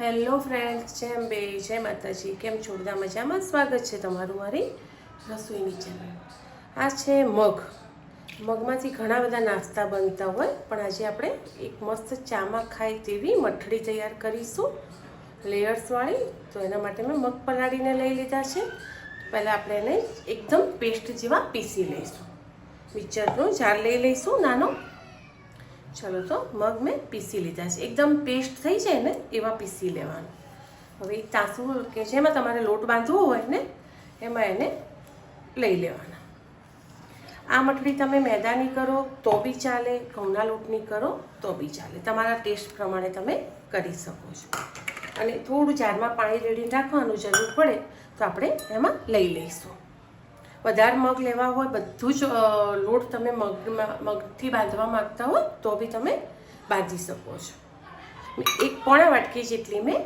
Hello friends જેમ બે જય માતાજી. કેમ છો બધા મજામાં? સ્વાગત છે તમારું મારી રસોઈની ચેનલ આ છે મગ. મગમાંથી ઘણા બધા નાસ્તા બનતા હોય, પણ આજે આપણે એક મસ્ત ચામાં ખાય તેવી મઠડી તૈયાર કરીશું. લેયર્સવાળી તો એના માટે મેં મગ પલાળીને લઈ લીધા છે. પહેલાં આપણે એને એકદમ પેસ્ટ જેવા પીસી લઈશું. મિક્સરનો જાર લઈ લઈશું, નાનો. ચલો તો મગ મેં પીસી લીધા છે. એકદમ પેસ્ટ થઈ જાય ને, એવા પીસી લેવાનું. હવે એક તાસુ કે જેમાં તમારે લોટ બાંધવો હોય ને, એમાં એને લઈ લેવાના. આ મઠડી તમે મેદાની કરો, તો બી ચાલે, ઘઉંના લોટની કરો, તો બી ચાલે. તમારા ટેસ્ટ પ્રમાણે તમે કરી શકો છો. અને થોડું જારમાં પાણી રેડી રાખવાનું જરૂર પડે, તો આપણે એમાં લઈ લઈશું. વધારે મગ લેવા હોય, બધું જ લોટ તમે મગમાં મગથી બાંધવા માંગતા હો, તો બી તમે બાંધી શકો છો. એક પોણા વાટકી જેટલી મેં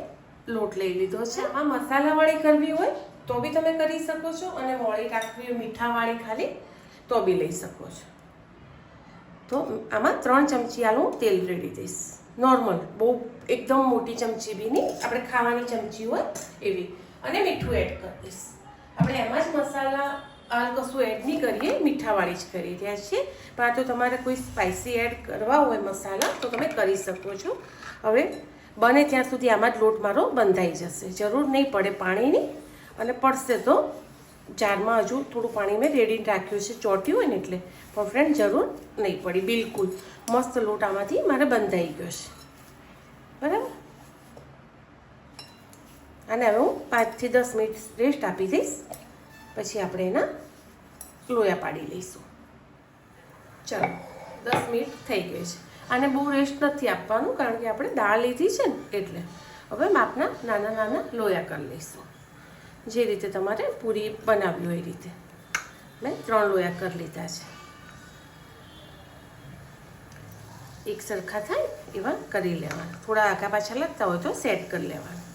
લોટ લઈ લીધો છે. આ મસાલાવાળી કરવી હોય, તો બી તમે કરી શકો છો અને મોળી રાખવી હોય મીઠાવાળી ખાલી, તો બી લઈ શકો છો. તો આમાં ત્રણ ચમચી આલું તેલ રેડી દઈશ. નોર્મલ બહુ એકદમ મોટી ચમચી બી નહીં, આપણે ખાવાની ચમચી હોય એવી. અને મીઠું એડ કરી દઈશ. આપણે એમાં જ મસાલા આ કશું એડ નહીં કરીએ, મીઠાવાળી જ કરી રહ્યા છીએ. પણ આ તો તમારે કોઈ સ્પાઇસી એડ કરવા હોય મસાલા, તો તમે કરી શકો છો. હવે બને ત્યાં સુધી આમાં જ લોટ મારો બંધાઈ જશે. જરૂર નહીં પડે પાણીની. અને પડશે તો જારમાં હજુ થોડું પાણી મેં રેડી રાખ્યું છે, ચોટ્યું હોય ને એટલે. પણ ફ્રેન્ડ જરૂર નહીં પડી, બિલકુલ. મસ્ત લોટ આમાંથી મારે બંધાઈ ગયો છે. બરાબર? અને હવે હું પાંચથી દસ મિનિટ રેસ્ટ આપી દઈશ. પછી આપણે એના લોયા પાડી લઈશું. ચાલો, દસ મિનિટ થઈ ગઈ છે. આને બહુ રેસ્ટ નથી આપવાનું, કારણ કે આપણે દાળ લીધી છે ને, એટલે હવે માપના નાના નાના લોયા કરી લઈશું. જે રીતે તમારે પૂરી બનાવવી હોય એ રીતે. મેં ત્રણ લોયા કરી લીધા છે. એક સરખા થાય, એવા કરી લેવાના. થોડા આગા પાછા લાગતા હોય તો સેટ કરી લેવાના.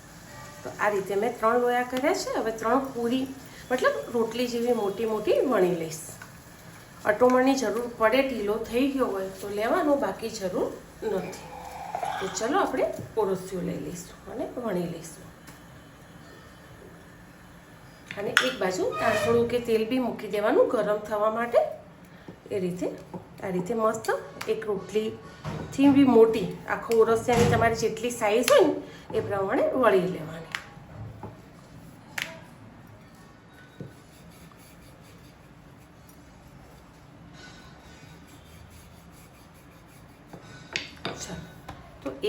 તો આ રીતે મેં ત્રણ લોયા કર્યા છે, હવે ત્રણ પૂરી મતલબ રોટલી જેવી મોટી મોટી વણી લઈશ. અટોમણની જરૂર પડે ઢીલો થઈ ગયો હોય તો લેવાનો, બાકી જરૂર નથી. તો ચલો આપણે કોરોસીઓ લઈ લઈશું અને વણી લઈશું. અને એક બાજુ થોડું કે તેલ બી મૂકી દેવાનું ગરમ થવા માટે. એ રીતે, આ રીતે મસ્ત એક રોટલીથી બી મોટી, આખો ઓરસિયાની તમારી જેટલી સાઇઝ હોય ને, એ પ્રમાણે વળી લેવાની.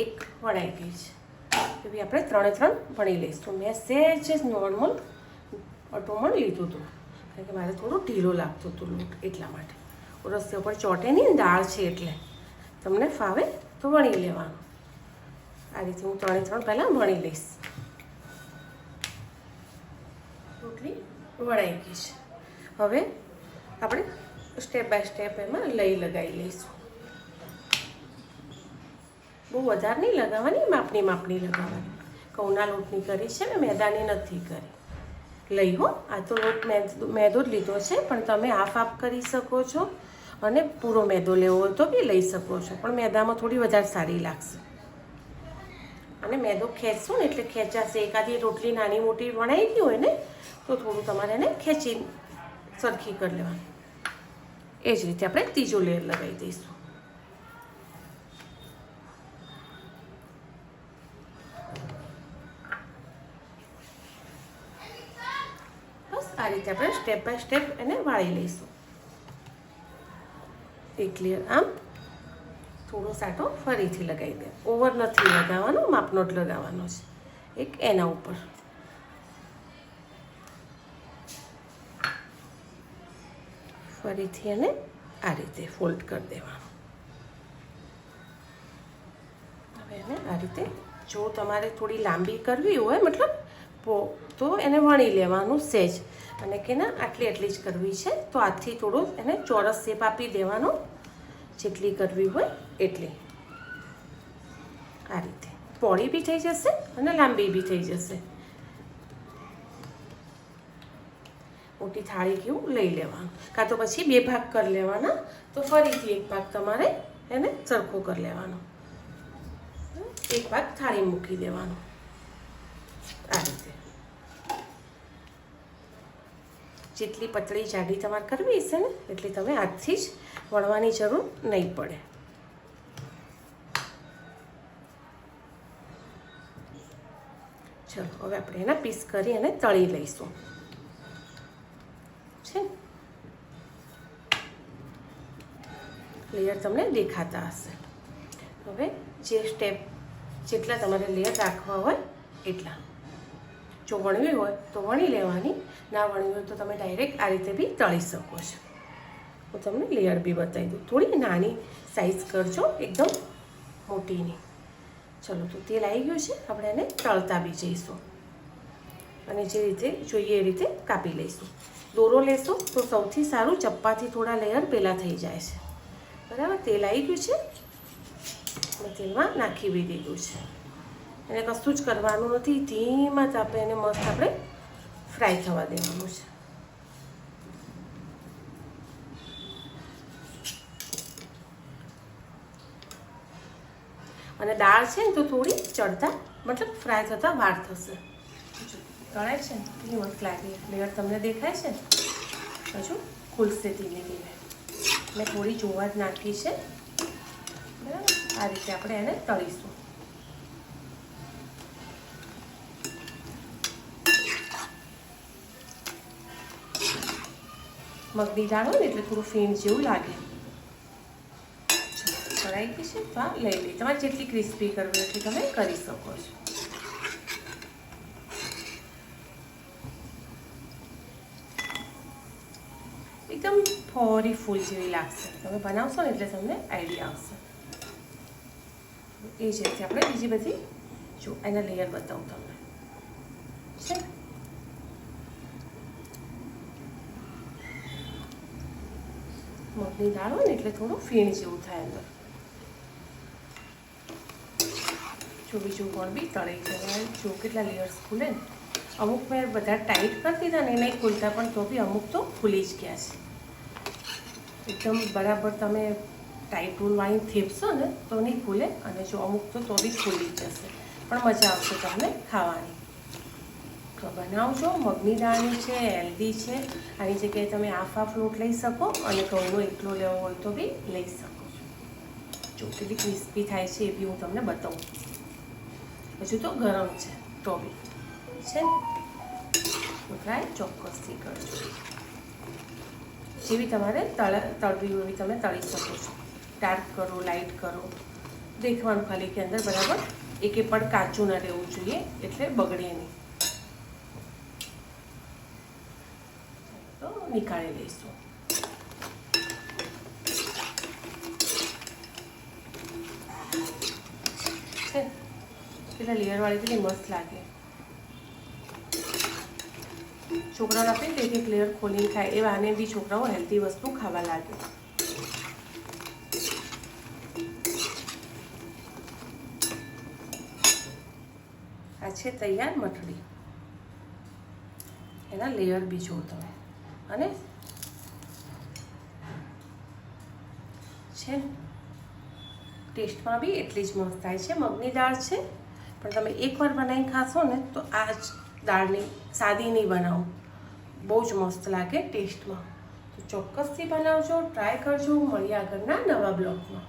એક વણાઈ ગઈ છે. એવી આપણે ત્રણે ત્રણ વણી લઈશું. મેં સહેજ જ નોર્મલ અટોમણ લીધું હતું. કારણ કે મારે થોડું ઢીલો લાગતું હતું લોટ એટલા માટે. રસ્તે ઉપર ચોટે નહીં, દાળ છે એટલે. તમને ફાવે તો વણી લેવાનું. આ રીતે હું ત્રણે ત્રણ પહેલાં વણી લઈશ. રોટલી વણાઈ ગઈ છે. હવે આપણે સ્ટેપ બાય સ્ટેપ એમાં લઈ લગાવી લઈશું. બહુ વધારે નહીં લગાવવાની, માપની માપની લગાવવાની. ઘઉંના લોટની કરી છે ને મેદાની નથી કરી. લઈ હો, આ તો લોટ મેદો જ લીધો છે, પણ તમે હાફ હાફ કરી શકો છો અને પૂરો મેદો લેવો હોય તો બી લઈ શકો છો, પણ મેદામાં થોડી વધારે સારી લાગશે. અને મેદો ખેંચશું ને એટલે ખેંચાશે. એકાદી રોટલી નાની મોટી વણાઈ ગઈ હોય ને, તો થોડું તમારે એને ખેંચી સરખી કરી લેવાની. એ જ રીતે આપણે ત્રીજો લેયર લગાવી દઈશું બસ આ રીતે આપણે સ્ટેપ બાય સ્ટેપ એને વાળી લઈશું. એક ક્લિયર આમ થોડો સાટો ફરીથી લગાવી દે. ઓવર નથી લગાવવાનો, માપનો જ લગાવવાનો છે. એક એના ઉપર. ફરીથી એને આ રીતે ફોલ્ડ કરી દેવાનું. હવે એને આ રીતે જો તમારે થોડી લાંબી કરવી હોય, મતલબ તો એને વણી લેવાનું સહેજ અને કે ના આટલી આટલી જ કરવી છે. તો આથી થોડો એને ચોરસ શેપ આપી દેવાનો. જેટલી કરવી હોય એટલી. આ રીતે. પોળી બી થઈ જશે અને લાંબી બી થઈ જશે. મોટી થાળી કેવું લઈ લેવાનું. કાં તો પછી બે ભાગ કરી લેવાના. તો ફરીથી એક ભાગ તમારે એને સરખો કરી લેવાનો. એક ભાગ થાળી મૂકી દેવાનો આ રીતે જેટલી પતળી જાડી તમારે કરવી હશે ને, એટલી તમે હાથથી જ વણવાની જરૂર નહીં પડે. ચલો, હવે આપણે એના પીસ કરી અને તળી લઈશું. છે લેયર તમને દેખાતા હશે. હવે જે સ્ટેપ જેટલા તમારે લેયર રાખવા હોય, એટલા. જો વણવી હોય તો વણી લેવાની, ના વણવી હોય તો તમે ડાયરેક્ટ આ રીતે બી તળી શકો છો. હું તમને લેયર બી બતાવી દઉં. થોડી નાની સાઈઝ કરજો, એકદમ મોટીની. ચલો, તો તેલ આવી ગયું છે. આપણે એને તળતા બી જઈશું. અને જે રીતે જોઈએ એ રીતે કાપી લઈશું. દોરો લેશો તો સૌથી સારું ચપ્પાથી થોડા લેયર પહેલાં થઈ જાય છે. બરાબર? તેલ આવી ગયું છે. અને તેલમાં નાખી બી દીધું છે. એને કશું જ કરવાનું નથી. ધીમા તાપે એને મસ્ત આપણે ફ્રાય થવા દેવાનું છે. અને દાળ છે ને તો થોડી ચડતા, મતલબ ફ્રાય થતાં વાર થશે. તળાય છે ને? કેટલી મસ્ત લાગે. લેયર તમને દેખાય છે હજુ ખુલશે ધીમે ધીમે. મેં થોડી જોવા જ નાખી છે. બરાબર? આ રીતે આપણે એને તળીશું. મગની દાળ હોય ને એટલે થોડું ફીણ જેવું લાગે. કઢાઈ ગઈ છે? તો લઈ લઈ. તમારે જેટલી ક્રિસ્પી કરવી એટલી તમે કરી શકો છો. એકદમ ફોરી ફૂલ જેવી લાગશે. તમે બનાવશો ને એટલે તમને આઈડિયા આવશે. એ જ રીતે આપણે બીજી બધી, જો એના લેયર બતાવું તમને. છે? મગની દાળ હોય ને એટલે થોડું ફીણ જેવું થાય અંદર. જો બીજું પણ બી તળી જવાય જો કેટલા લેયર્સ ખુલે ને. અમુક મેં બધા ટાઈટ કરી દીધા ને એને ખુલતા પણ તો બી અમુક તો ખુલી જ ગયા છે. એકદમ બરાબર તમે ટાઈટ રૂલ વાળી થેપશો ને તો નહીં ખુલે અને જો અમુક તો તો બી ખુલી જશે. પણ મજા આવશે તમને ખાવાની. બનાવજો, મગની દાળની છે, હેલ્ધી છે. આની જગ્યાએ તમે હાફ હાફ લોટ લઈ શકો અને ઘઉંનો એકલો લેવો હોય તો બી લઈ શકો છો. જો કેટલી ક્રિસ્પી થાય છે એ બી હું તમને બતાવું. હજુ તો ગરમ છે, તો બી. છે? ટ્રાય ચોક્કસથી કરજો. જેવી તમારે તળ તળવી એવી તમે તળી શકો છો. ડાર્ક કરો લાઇટ કરો. દેખવાનું ખાલી કે અંદર બરાબર એકે પણ કાચું ન રહેવું જોઈએ, એટલે બગડે નહીં તો નીકાળી લઈશું. પેલા લેયરવાળી કેટલી મસ્ત લાગે. છોકરાઓને આપે ને એક એક લેયર ખોલીને ખાય. એવા આને બી છોકરાઓ હેલ્ધી વસ્તુ ખાવા લાગે. આ છે તૈયાર મઠડી. એના લેયર બી જુઓ તમે અને છે. ટેસ્ટમાં બી એટલી જ મસ્ત થાય છે. મગની દાળ છે. પણ તમે એકવાર બનાવીને ખાશો ને તો આ જ દાળની સાદી નહીં બનાવો. બહુ જ મસ્ત લાગે ટેસ્ટમાં. તો ચોક્કસથી બનાવજો, ટ્રાય કરજો. મળીએ આગળના નવા બ્લોગમાં.